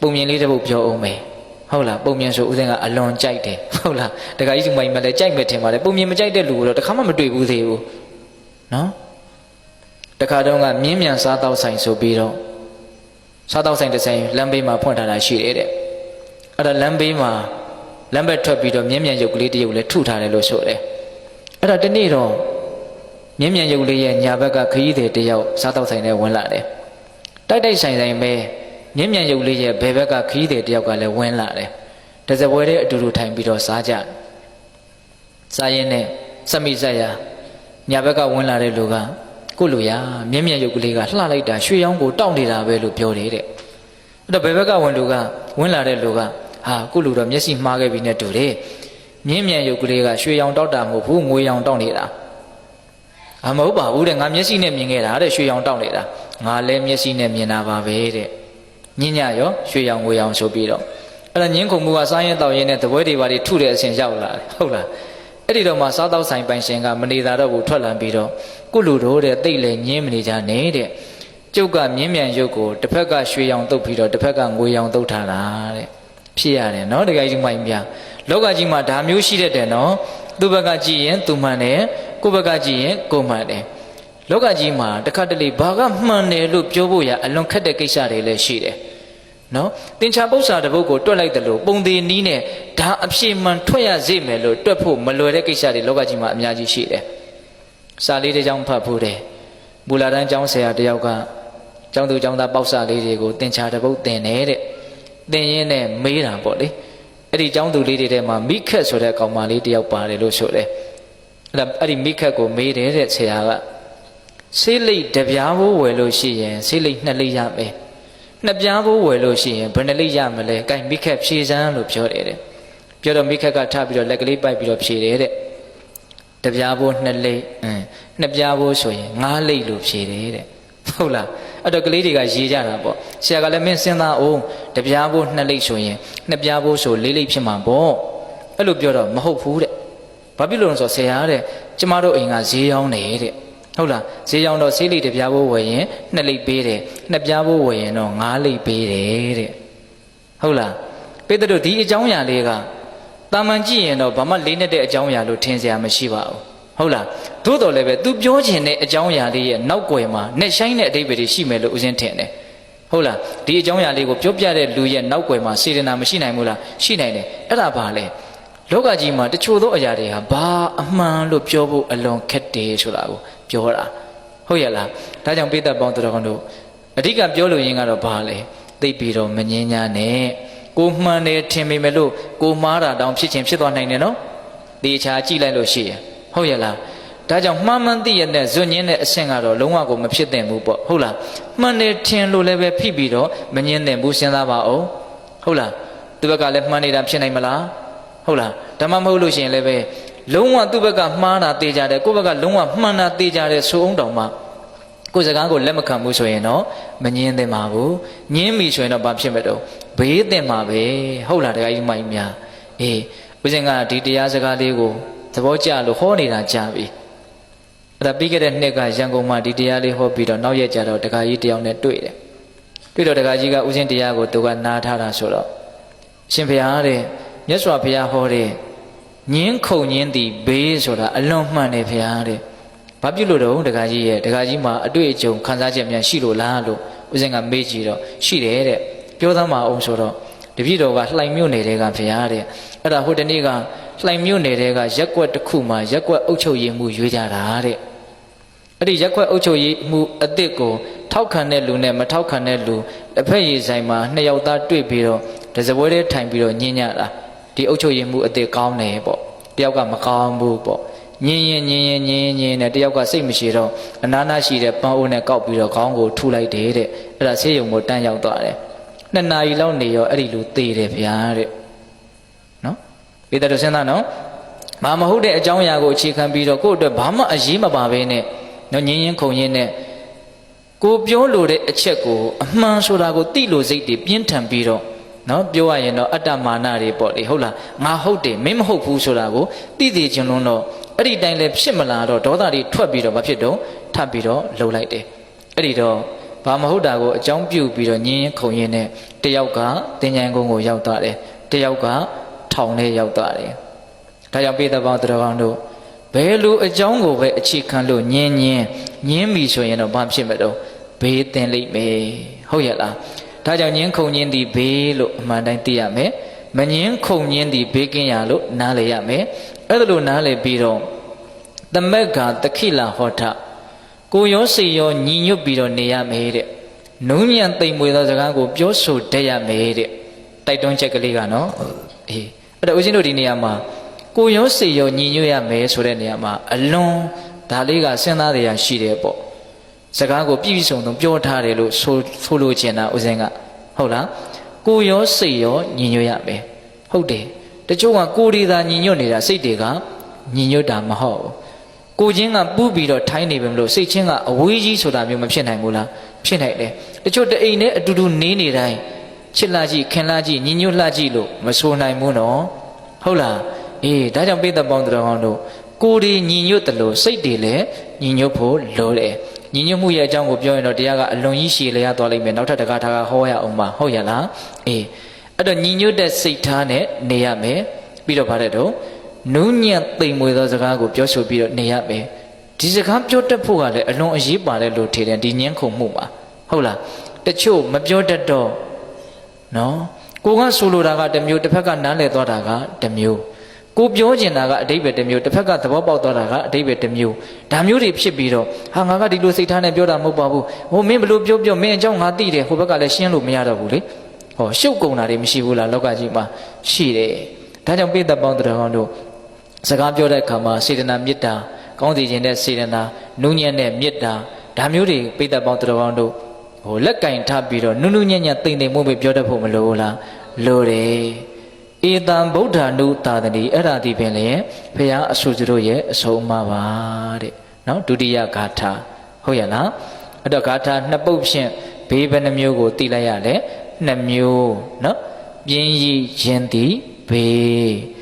ပုံမြင်လေးတစ်ပုဒ်ပြောအောင်မယ်ဟုတ်လားပုံမြင်ဆိုဦးစင်းကအလွန်ကြိုက်တယ်ဟုတ်လားတခါကြီးစုမိုင်းမလည်းကြိုက်မယ်ထင်ပါတယ်ပုံမြင်မကြိုက်တဲ့လူကတော့တခါမှမတွေ့ဘူးသေးဘူးနော်တခါတုန်းကမြင်းမြန်စားတော့ဆိုင်ဆိုပြီးတော့စားတော့ဆိုင်တစ်ဆိုင်လမ်းဘေးမှာဖွင့်ထားတာရှိတယ်တဲ့အဲ့ဒါလမ်းဘေးမှာလမ်းဘက်ထွက်ပြီးတော့မြင်းမြန်ရုပ်ကလေးတစ်ရုပ်လည်းထုထားတယ်လို့ဆိုတယ်အဲ့ဒါတနေ့တော့မြင်းမြန်ရုပ်လေးရဲ့ညာဘက်ကခရီးသည်တစ်ယောက်စားတော့ဆိုင်ထဲဝင်လာတယ်တိုက်တိုက်ဆိုင်ဆိုင်ပဲ မြင်းမြန်ရုပ်လေးရဲ့ဘယ်ဘက်ကခရီးသည်တစ်ယောက်ကလည်းဝင်လာတယ်တစပွဲတဲ့အတူတူထိုင်ပြီးတော့စားကြတယ်စားရင်နဲ့စမိဆက်ရညာဘက်ကဝင်လာတဲ့လူကကိုလူရမြင်းမြန်ရုပ်ကလေးကလှလိုက်တာရွှေရောင်းကိုတောင့်နေတာပဲလို့ပြောတယ်တဲ့အဲ့တော့ဘယ်ဘက်ကဝင်လူကဝင်လာတဲ့လူကဟာကိုလူတော့မျက်စိမှားခဲ့ပြီနဲ့တူတယ်မြင်းမြန်ရုပ်ကလေးကရွှေရောင်တောက်တာမဟုတ်ဘူးငွေရောင်တောက်နေတာအမဟုတ်ပါဘူးတဲ့ငါမျက်စိနဲ့မြင်ခဲ့တာတဲ့ရွှေရောင်တောက်နေတာငါလည်းမျက်စိနဲ့မြင်တာပါပဲတဲ့ ညညရောရွှေရောင်ငွေရောင်ဆိုပြီးတော့အဲ့ဒါညင်းခုံမှုကစားရင်တောက်ရင်နဲ့တပွဲတွေပါတွေထုတဲ့အဆင်ရောက်လာတယ်ဟုတ်လားအဲ့ဒီတော့မှစားတောက်ဆိုင်ပိုင်ရှင်ကမနေတာတော့ဘူးထွက်လာပြီးတော့ကုလူတို့တဲ့တိတ်လေညင်းမနေကြနဲ့တဲ့ကျုပ်ကမြင်းမြန်ရုပ်ကိုတစ်ဖက်ကရွှေရောင်တုပ်ပြီးတော့တစ်ဖက်ကငွေရောင်တုပ်ထားတာတဲ့ဖြစ်ရတယ်နော်တကယ်ကြီးမိုင်းပြလောကကြီးမှာဒါမျိုးရှိတတ်တယ်နော်သူ့ဘက်ကကြည့်ရင်သူမှန်တယ်ကိုယ့်ဘက်ကကြည့်ရင်ကိုယ်မှန်တယ်လောကကြီးမှာတစ်ခါတလေဘာကမှန်တယ်လို့ပြောဖို့ရအလွန်ခက်တဲ့ကိစ္စတွေလည်းရှိတယ် နော်တင်ချာပု္ပ္ပာတစ်ပုဒ်ကိုတွက်လိုက်တယ်လို့ပုံသေးနီးနဲ့ဒါအပြည့်မှန်ထွက်ရစေမယ်လို့တွက်ဖို့မလွယ်တဲ့ကိစ္စတွေလောကကြီးမှာအများကြီးရှိတယ်စာလေးတစ်ကြောင်းဖတ်ဖို့တယ်ဘူလာတန်းကျောင်းဆရာတယောက်ကကျောင်းသူကျောင်းသားပေါက်စာလေးတွေကိုတင်ချာတစ်ပုဒ်တင်တယ်တဲ့တင်ရင်းနဲ့မေးတာပေါ့လေအဲ့ဒီကျောင်းသူလေးတွေထဲမှာမိခက်ဆိုတဲ့ကောင်မလေးတယောက်ပါတယ်လို့ဆိုတယ်အဲ့ဒါအဲ့ဒီမိခက်ကိုမေးတယ်တဲ့ဆရာကဆေးလိတ်တပြားဘိုးဝယ်လို့ရှိရင်ဆေးလိတ်နှစ်လိတ်ရမယ် နှစ်ပြားဘိုးဝယ်လို့ရှိရင်ဘယ်နှလိတ်ရမလဲ။ကဲမိခက်ဖြေစမ်းလို့ပြောတယ်တဲ့။ပြောတော့မိခက်ကထပြီးတော့လက်ကလေးပိုက်ပြီးတော့ဖြေတယ်တဲ့။တပြားဘိုးနှစ်လိတ်အင်းနှစ်ပြားဘိုးဆိုရင်ငါးလိတ်လို့ဖြေတယ်တဲ့။ဟုတ်လား။အဲ့တော့ကလေးတွေကရေးကြတာပေါ့။ဆရာကလည်းမင်းစဉ်းစားအောင်တပြားဘိုးနှစ်လိတ်ဆိုရင်နှစ်ပြားဘိုးဆိုလေးလိတ်ဖြစ်မှာပေါ့။အဲ့လိုပြောတော့မဟုတ်ဘူးတဲ့။ဘာဖြစ်လို့လဲဆိုတော့ဆရာတဲ့ကျမတို့အိမ်ကဈေးရောင်းတယ်တဲ့။ ဟုတ်လားဈေးရောင်းတော့ဆေးလိပ်တစ်ပြားဘိုးဝယ်ရင်နှစ်လိပ်ပေးတယ်နှစ်ပြားဘိုးဝယ်ရင်တော့ငါးလိပ်ပေးတယ်တဲ့ဟုတ်လားပေတတို့ဒီအကြောင်းအရာလေးကတာမန်ကြည့်ရင်တော့ဘာမှလေးနဲ့တဲ့အကြောင်းအရာလို့ထင်စရာမရှိပါဘူးဟုတ်လားသို့တော်လည်းပဲ तू ပြောချင်တဲ့အကြောင်းအရာလေးရဲ့နောက်ွယ်မှာနဲ့ဆိုင်တဲ့အဓိပ္ပာယ်ရှိမယ်လို့ဦးဇင်းထင်တယ်ဟုတ်လားဒီအကြောင်းအရာလေးကိုပြောပြတဲ့လူရဲ့နောက်ွယ်မှာစေတနာမရှိနိုင်ဘူးလားရှိနိုင်တယ်အဲ့ဒါဘာလဲလောကကြီးမှာတချို့သောအရာတွေဟာဘာအမှန်လို့ပြောဖို့အလွန်ခက်တယ်ဆိုတာကို ပြောတာဟုတ်ရဲ့လားဒါကြောင့်ပိဿပေါင်းတော်ကောင်တို့အဓိကပြောလို့ရင်းကတော့ဘာလဲသိပြီးတော့မငင်းညာနဲ့ကိုမှန်တယ်ထင်မိမယ်လို့ကိုမှားတာတောင်ဖြစ်ချင်းဖြစ်သွားနိုင်တယ်နော်ဒီချာကြည့်လိုက်လို့ရှိရင်ဟုတ်ရဲ့လားဒါကြောင့်မှန်မှန်သိရတဲ့ဇွညင်းတဲ့အဆင့်ကတော့လုံးဝကိုမဖြစ်သင့်ဘူးပေါ့ဟုတ်လားမှန်တယ်ထင်လို့လည်းပဲဖိပြီးတော့မငင်းသင့်ဘူးစဉ်းစားပါအောင်ဟုတ်လားသူဘက်ကလည်းမှန်နေတာဖြစ်နိုင်မလားဟုတ်လားဒါမှမဟုတ်လို့ရှိရင်လည်းပဲ လုံးဝသူ့ဘက်ကမှားတာတေးကြတယ်ကိုယ့်ဘက်ကလုံးဝမှန်တာတေးကြတယ်ဆိုအောင်တောင်မှကိုယ်စကားကိုလက်မခံဘူးဆိုရင်တော့မငင်းသင့်ပါဘူးငင်းပြီဆိုရင်တော့ဘာဖြစ်မဲ့တော့ဘေးသင့်မှာပဲဟုတ်လားတခါကြီးမိုင်းများအေးဦးဇင်ကဒီတရားစကားလေးကိုသဘောကျလို့ဟောနေတာကြာပြီအဲ့ဒါပြီးခဲ့တဲ့နှစ်ကရန်ကုန်မှာဒီတရားလေးဟောပြီးတော့နောက်ရက်ကျတော့တခါကြီးတယောက်နဲ့တွေ့တယ်တွေ့တော့တခါကြီးကဦးဇင်တရားကိုသူကနားထားတာဆိုတော့ရှင်ဘုရားတဲ့မြတ်စွာဘုရားဟောတဲ့ ညင်းခုန်ညင်းသည်ဘေးဆိုတာအလွန်မှန်တယ်ဖရားတဲ့။ဘာဖြစ်လို့တော့ဒကာကြီးရဲ့ဒကာကြီးမှာအတွေ့အကြုံခံစားချက်များရှိလို့လားလို့ဦးဇင်ကမေးကြည့်တော့ရှိတယ်တဲ့။ပြောသားမအောင်ဆိုတော့တပည့်တော်ကလှိုင်မြို့နယ်တဲကဖရားတဲ့။အဲ့ဒါဟိုတနေ့ကလှိုင်မြို့နယ်တဲကရက်ွက်တစ်ခုမှာရက်ွက်အုပ်ချုပ်ရေးမှုရွေးကြတာတဲ့။အဲ့ဒီရက်ွက်အုပ်ချုပ်ရေးမှုအစ်စ်ကိုထောက်ခံတဲ့လူနဲ့မထောက်ခံတဲ့လူတစ်ဖက်ရည်ဆိုင်မှာနှစ်ယောက်သားတွေ့ပြီးတော့တစပွဲထဲထိုင်ပြီးတော့ညင်ညတာ။ဒီအုပ်ချုပ်ရေးမှုအစ်စ်ကောင်းတယ်ပေါ့ တယောက်ကမကောင်းဘူးပေါ့ညင်ရင်ညင်ရင်ညင်ရင်နဲ့တယောက်ကစိတ်မရှိတော့အနာနာရှိတဲ့ပန်းအိုးနဲ့ကောက်ပြီးတော့ခေါင်းကိုထူလိုက်တယ်တဲ့အဲ့ဒါဆေးရုံကိုတန်းရောက်သွားတယ်နှစ်နာရီလောက်နေရောအဲ့ဒီလူသေတယ်ဗျာတဲ့နော်ပေတတော်စဉ်းစားနော်ဘာမဟုတ်တဲ့အကြောင်းအရာကိုအခြေခံပြီးတော့ကိုယ့်အတွက်ဘာမှအရေးမပါဘဲနဲ့နော်ညင်ရင်ခုန်ရင်နဲ့ကိုပြောလို့တဲ့အချက်ကိုအမှန်ဆိုတာကိုသိလို့စိတ်တွေပြင်းထန်ပြီးတော့ နော်ပြောရရင်တော့အတ္တမာနတွေပေါ့လေဟုတ်လားငါဟုတ်တယ်မင်းမဟုတ်ဘူးဆိုတာကိုသိသိချင်းလုံးတော့အဲ့ဒီတိုင်းလည်းဖြစ်မလာတော့ဒေါသတွေထွက်ပြီးတော့မဖြစ်တော့ထပ်ပြီးတော့လှုပ်လိုက်တယ်အဲ့ဒီတော့ဘာမဟုတ်တာကိုအကြောင်းပြုပြီးတော့ညင်းခုံရင်းနဲ့တယောက်ကတင်ញံကုန်းကိုရောက်သွားတယ်တယောက်ကထောင်ထဲရောက်သွားတယ်ဒါကြောင့်ပိဿပေါင်းတော်ကောင်းတို့ဘယ်လိုအကြောင်းကိုပဲအခြေခံလို့ညင်းညင်းညင်းပြီဆိုရင်တော့ဘာဖြစ်မလို့ဘေးတင်လိမ့်မယ်ဟုတ်ရဲ့လား ဒါကြောင့်ညင်းခုန်ညင်းသည်ဘေးလို့အမှန်တိုင်းသိရမယ်မညင်းခုန်ညင်းသည်ဘေးကင်းရလို့နားလည်ရမယ်အဲ့ဒါလို့နားလည်ပြီးတော့သမက်ကတခိလာဟောထကိုရောစိတ်ရောညီညွတ်ပြီးတော့နေရမယ်တဲ့နုံညံတိမ်မွေသောစကားကိုပြောဆိုတတ်ရမယ်တဲ့တိုက်တွန်းချက်ကလေးကနော်အေးအဲ့တော့ဦးဇင်းတို့ဒီနေရာမှာကိုရောစိတ်ရောညီညွတ်ရမယ်ဆိုတဲ့နေရာမှာအလွန်ဒါလေးကစဉ်းစားရရှိတယ်ပေါ့ စကားကိုပြည့်ပြည့်စုံစုံပြောထားတယ်လို့ဆိုဆိုလိုချင်တာဦးဇင်းကဟုတ်လားကိုရောစိတ်ရောညီညွတ်ရမယ်ဟုတ်တယ်တချို့ကကိုယ်ဒီသာညီညွတ်နေတာစိတ်တွေကညီညွတ်တာမဟုတ်ဘူးကိုချင်းကပူးပြီးတော့ထိုင်းနေပြီမလို့စိတ်ချင်းကအဝေးကြီးဆိုတာမျိုးမဖြစ်နိုင်ဘူးလားဖြစ်နိုင်တယ်တချို့တအိမ်နဲ့အတူတူနေနေတိုင်းချစ်လာကြည့်ခင်လာကြည့်ညီညွတ်လှကြည့်လို့မဆိုနိုင်ဘူးနော်ဟုတ်လားအေးဒါကြောင့်ပိဿပေါင်းတော်ကောင်းတို့ကိုယ်ဒီညီညွတ်တယ်လို့စိတ်တွေလည်းညီညွတ်ဖို့လိုတယ် ညီညွတ်မှုရဲ့အကြောင်းကိုပြောရင်တော့တရားကအလွန်ကြီးရှည်လျားသွားလိမ့်မယ်နောက်ထပ်တကားထားကဟောရအောင်ပါဟုတ်ရလားအေးအဲ့တော့ညီညွတ်တဲ့စိတ်ထားနဲ့နေရမယ်ပြီးတော့ဗါတဲ့တော့နုညံ့သိမ်မွေသောစကားကိုပြောဆိုပြီးတော့နေရမယ်ဒီစကားပြောတတ်ဖို့ကလည်းအလွန်အရေးပါတယ်လို့ထင်တယ်ဒီညှင်းခုန်မှုမှာဟုတ်လားတချို့မပြောတတ်တော့နော်ကိုကဆိုလိုတာကတစ်မျိုးတစ်ဖက်ကနားလည်သွားတာကတစ်မျိုး ကိုပြောကျင်တာကအတိတ်ပဲတစ်မျိုးတစ်ဖက်ကသဘောပေါက်သွားတာကအတိတ်ပဲတစ်မျိုးဒါမျိုးတွေဖြစ်ပြီးတော့ဟာငါကဒီလိုစိတ်ထားနဲ့ပြောတာမဟုတ်ပါဘူးဟိုမင်းဘလို့ပြောပြောမင်းအကြောင်းငါသိတယ်ဟိုဘက်ကလည်းရှင်းလို့မရတော့ဘူးလေဟောရှုပ်ကုန်တာတွေမရှိဘူးလားလောကကြီးမှာရှိတယ်ဒါကြောင့်ပိဿပေါင်းတော်ကောင်းတို့စကားပြောတဲ့အခါမှာစေတနာမေတ္တာကောင်းစီခြင်းတဲ့စေတနာနုညံ့တဲ့မေတ္တာဒါမျိုးတွေပိဿပေါင်းတော်ကောင်းတို့ဟိုလက်ကင်ထပ်ပြီးတော့နုနုညံ့ညံ့တိမ်တိမ်မွေ့မွေ့ပြောတတ်ဖို့မလိုဘူးလားလိုတယ် ဧတံဗုဒ္ဓ ानु သာသတိအဲ့ဒါဒီပင်လေဖရာအဆူစတို့ရဲ့အဆုံးအမပါတဲ့နော်ဒုတိယဂါထာဟုတ်ရလားအဲ့တော့ဂါထာနှစ်ပုတ်ဖြင့်ဘေးဘယ်နှမျိုးကိုသိလိုက်ရလဲနှစ်မျိုးနော်ပြင်းရည်ခြင်းသည်ဘေး